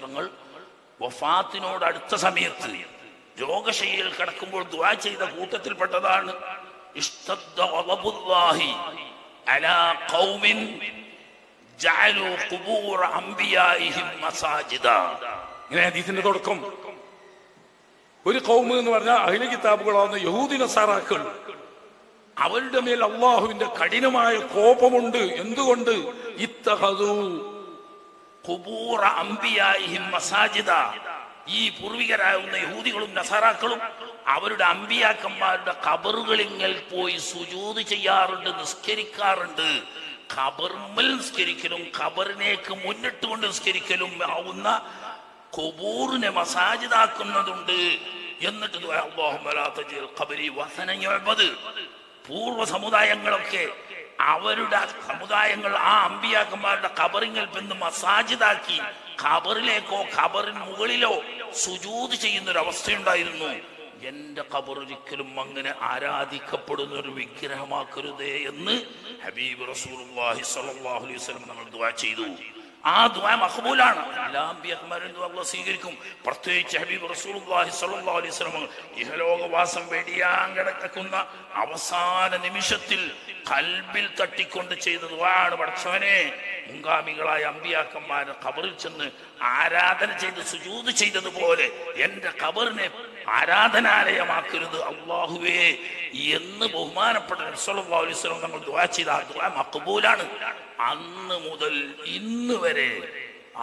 തങ്ങൾ വഫാത്തിനോട് അടുത്ത സമയത്ത് രോഗശൈലിയിൽ കിടക്കുമ്പോൾ ദുആ ചെയ്ത കൂട്ടത്തിൽപ്പെട്ടതാണ്. ഇങ്ങനെ ഹദീസിന്റെ തുടക്കം. ഒരു കൗമ് എന്ന് പറഞ്ഞാൽ അഹില കിതാബുകളാവുന്ന യഹൂദി നസാറാക്കൾ അവരുടെ മേൽ അള്ളാഹുവിന്റെ കഠിനമായ കോപമുണ്ട്. എന്തുകൊണ്ട്? ഇത്തഹതു കുബൂറ അമ്പിയായി മസാജിദ. ഈ പൂർവികരാകുന്ന യഹൂദികളും നസാറാക്കളും അവരുടെ അമ്പിയാക്കന്മാരുടെ കബറുകളിങ്ങൽ പോയി സുജൂത് ചെയ്യാറുണ്ട് നിസ്കരിക്കാറുണ്ട്. ഖബർമൽ നിസ്കരിക്കലും ഖബറിനേക്ക് മുന്നിട്ടുകൊണ്ട് നിസ്കരിക്കലും ആവുന്ന കൊബൂറിനെ മസാജിദാക്കുന്നതുണ്ട്. എന്നിട്ട് പൂർവ സമുദായങ്ങളൊക്കെ അവരുടെ സമുദായങ്ങൾ ആ അമ്പിയാക്കന്മാരുടെ കബറിങ്ങൽ പെന്ന് മസാജിദാക്കി ഖബറിലേക്കോ ഖബറിന് മുകളിലോ സുജൂത് ചെയ്യുന്ന ഒരു അവസ്ഥയുണ്ടായിരുന്നു എന്റെ ഖബറൊരിക്കലും അങ്ങനെ ആരാധിക്കപ്പെടുന്ന ഒരു വിഗ്രഹമാക്കരുതേ എന്ന് ഹബീബ് റസൂൽ അലൈഹി വസല്ലം നമ്മൾ ചെയ്തു. ആ ദുആ മഖബൂലാണ്. എല്ലാ അമ്പിയാക്കന്മാരും ദുആ അല്ലാഹ് സ്വീകരിക്കും. പ്രത്യേകിച്ച് ഹബീബ് റസൂലുള്ളാഹി സ്വല്ലല്ലാഹു അലൈഹി വസല്ലം ഇഹലോകവാസം വെടിയാൻ കിടക്കുന്ന അവസാന നിമിഷത്തിൽ കൽബിൽ തട്ടിക്കൊണ്ട് ചെയ്ത ദ്വാണ് പഠിച്ചവനെ. മുൻഗാമികളായ അമ്പിയാക്കന്മാരെ ഖബറിൽ ചെന്ന് ആരാധന ചെയ്ത് സുജൂത് ചെയ്തതുപോലെ എന്റെ ഖബറിനെ ആരാധനാലയമാക്കരുത്. അള്ളാഹുവേ എന്ന് ബഹുമാനപ്പെട്ട നബി സല്ലല്ലാഹു അലൈഹി വസല്ലം നമ്മൾ ദുആ ചെയ്ത ആ ദുആ മഖബൂലാണ് അന്ന് മുതൽ ഇന്ന് വരെ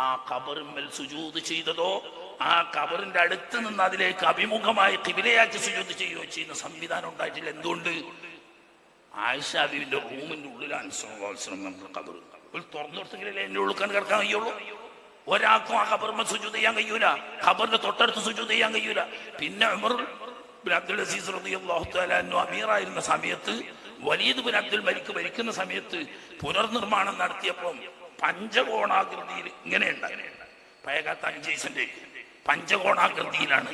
ആ കബറിന്മേൽ സുജൂത് ചെയ്തതോ ആ കബറിന്റെ അടുത്ത് നിന്ന് അതിലേക്ക് അഭിമുഖമായി കിബിലയാക്കി സുജൂത് ചെയ്യുകയോ ചെയ്യുന്ന സംവിധാനം ഉണ്ടായിട്ടില്ല. എന്തുകൊണ്ട്? ആയിഷാബിന്റെ റൂമിന്റെ ഉള്ളിലാണ് നമ്മുടെ ഖബർ ഒരു തുറന്നു കൊടുത്തെങ്കിലല്ലേ എന്റെ ഉള്ളിൽ കിടക്കാൻ കഴിയുള്ളൂ? ഒരാൾക്കും ആ ഖബറിന് സുജൂത് ചെയ്യാൻ കഴിയൂല. ഖബറിന്റെ തൊട്ടടുത്ത് സുജൂത് ചെയ്യാൻ കഴിയൂല. പിന്നെ ഉമർ അബ്ദുൽ അസീസ് റളിയല്ലാഹു തആല അമീറായിരുന്ന സമയത്ത് വലീദ് ബിൻ അബ്ദുൽ മലിക്ക് ഭരിക്കുന്ന സമയത്ത് പുനർനിർമ്മാണം നടത്തിയപ്പോൾ പഞ്ചകോണാകൃതിയിൽ ഇങ്ങനെ ഉണ്ടായി അഞ്ചേസിന്റെ പഞ്ചകോണാകൃതിയിലാണ്.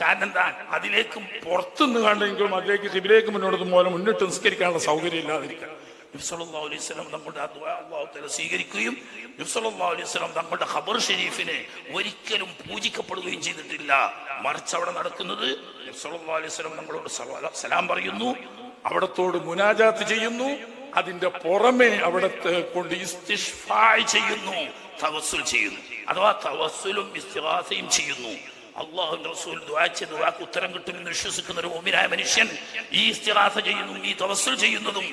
കാരണം എന്താ അതിലേക്കും പുറത്തുനിന്ന് കണ്ടെങ്കിലും അതിലേക്ക് ശിബിലേക്ക് മുന്നോട്ട് പോലെ മുന്നിട്ട് നിസ്കരിക്കാനുള്ള സൗകര്യം ഇല്ലാതിരിക്കാൻ നബ്സല്ലാ അലൈഹി സ്വലം അല്ലാഹു തആല സ്വീകരിക്കുകയും നബ്സല്ലാ അലൈഹി സ്വലം തങ്ങളുടെ ഖബർ ഷെരീഫിനെ ഒരിക്കലും പൂജിക്കപ്പെടുകയും ചെയ്തിട്ടില്ല. മറിച്ച് അവിടെ നടക്കുന്നത് നബ്സല്ലാ അലൈഹി സ്വലം തങ്ങളോട് സലാം പറയുന്നു. അവിടത്തോട് മുനാജാത്ത് ചെയ്യുന്നു. അതിന്റെ പുറമെ അവിടത്തെ കൊണ്ട് ചെയ്യുന്നു. തവസ്സുൽ ചെയ്യുന്നു. അഥവാ തവസ്സുലും ഇസ്തിഗാസയും ചെയ്യുന്നു. അള്ളാഹുവിന്റെ റസൂൽ ദുആ ചെയ്ത് ദുആക്ക് ഉത്തരം കിട്ടുമെന്ന് വിശ്വസിക്കുന്ന ഒരു ഓമിനായ മനുഷ്യൻ ഈ ഇസ്തിഗാസ ചെയ്യുന്നു ഈ തവസ്സുൽ ചെയ്യുന്നതും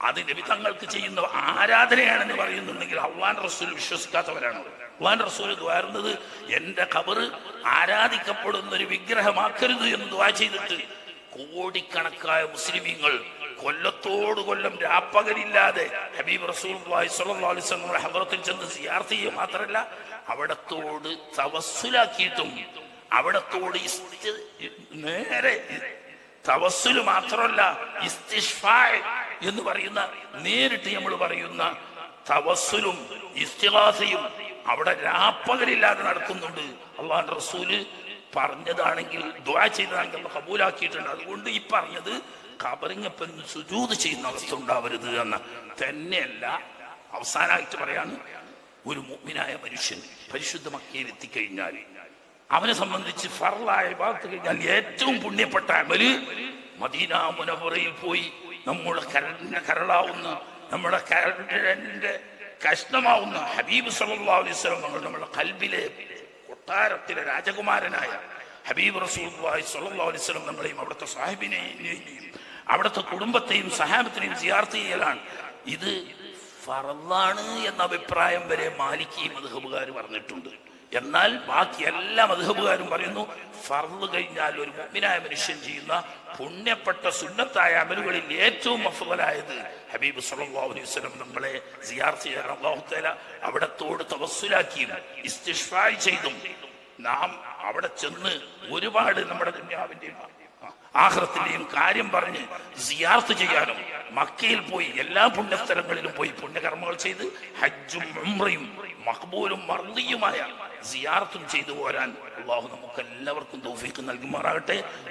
അത് നബി തങ്ങൾക്ക് ചെയ്യുന്ന ആരാധനയാണെന്ന് പറയുന്നുണ്ടെങ്കിൽ അള്ളാൻ റസൂൽ വിശ്വസിക്കാത്തവരാണ്. അള്ളാൻ റസൂൽ ദ്വാരുന്നത് എന്റെ ഖബറ് ആരാധിക്കപ്പെടുന്ന ഒരു വിഗ്രഹമാക്കരുത് എന്ന് ദ്വാ ചെയ്തിട്ട് കോടിക്കണക്കായ മുസ്ലിമീങ്ങൾ കൊല്ലത്തോട് കൊല്ലം രാപ്പകലില്ലാതെ ഹബീബ് റസൂൽ ഹബറത്തിൽ ചെന്ന് സിയാർത്ത് മാത്രമല്ല അവിടത്തോട് തവസ്സുലാക്കിയിട്ടും അവിടത്തോട് നേരെ തവസ്സുൽ മാത്രമല്ല എന്ന് പറയുന്ന നേരിട്ട് നമ്മൾ പറയുന്ന തവസ്സുലും ഇസ്തിഹാസയും അവിടെ രാപ്പകലില്ലാതെ നടക്കുന്നുണ്ട്. അള്ളാഹ് റസൂൽ പറഞ്ഞതാണെങ്കിൽ ദ്വാ ചെയ്തതാണെങ്കിൽ അള്ളാഹ് കബൂലാക്കിയിട്ടുണ്ട്. അതുകൊണ്ട് ഈ പറഞ്ഞത് കബറിങ്ങപ്പൻ സുജൂത് ചെയ്യുന്ന അവസ്ഥ ഉണ്ടാവരുത് എന്ന്. തന്നെയല്ല അവസാനമായിട്ട് പറയാണ് ഒരു മുഗ്മിനായ മനുഷ്യൻ പരിശുദ്ധ മക്കയിൽ എത്തിക്കഴിഞ്ഞാൽ അവനെ സംബന്ധിച്ച് ഫറലായ ഭാഗത്ത് കഴിഞ്ഞാൽ ഏറ്റവും പുണ്യപ്പെട്ട അമൽ മദീന മുനവറയിൽ പോയി നമ്മുടെ കരളിനെ കരളാവുന്ന നമ്മുടെ കരളിന്റെ കഷ്ണമാവുന്ന ഹബീബ് അലൈഹി വസല്ലം നമ്മൾ നമ്മുടെ കൽബിലെ കൊട്ടാരത്തിലെ രാജകുമാരനായ ഹബീബ് റസൂൽ വസല്ലം നമ്മളെയും അവിടുത്തെ സാഹിബിനെയും അവിടുത്തെ കുടുംബത്തെയും സഹാബത്തിനെയും സിയാർത്ത് ചെയ്യലാണ്. ഇത് ഫറന്നാണ് എന്ന അഭിപ്രായം വരെ മാലിക്കി മധുഹബുകാർ പറഞ്ഞിട്ടുണ്ട്. എന്നാൽ ബാക്കി എല്ലാ മധുഹബുകാരും പറയുന്നു ഫർദ് കഴിഞ്ഞാൽ ഒരു മുഗ്മിനായ മനുഷ്യൻ ചെയ്യുന്ന പുണ്യപ്പെട്ട സുന്നത്തായ അമലുകളിൽ ഏറ്റവും അഫ്വലായത് ഹബീബ് സല്ലല്ലാഹു അലൈഹി വസല്ലം നമ്മളെ തആല അവിടത്തോട് തവസ്സുലാക്കിയും ഇസ്തിഷ്ഫായ് ചെയ്തും നാം അവിടെ ചെന്ന് ഒരുപാട് നമ്മുടെ ദുന്യാവിന്റെയും ആഹ്റത്തിന്റെയും കാര്യം പറഞ്ഞ് സിയാർത്ത് ചെയ്യാനും മക്കയിൽ പോയി എല്ലാ പുണ്യസ്ഥലങ്ങളിലും പോയി പുണ്യകർമ്മങ്ങൾ ചെയ്ത് ഹജ്ജും ഉംറയും മഖബൂലും മർദിയുമായ സിയാർത്തും ചെയ്തു പോരാൻ അള്ളാഹു നമുക്ക് എല്ലാവർക്കും തൗഫീഖ് നൽകുമാറാകട്ടെ.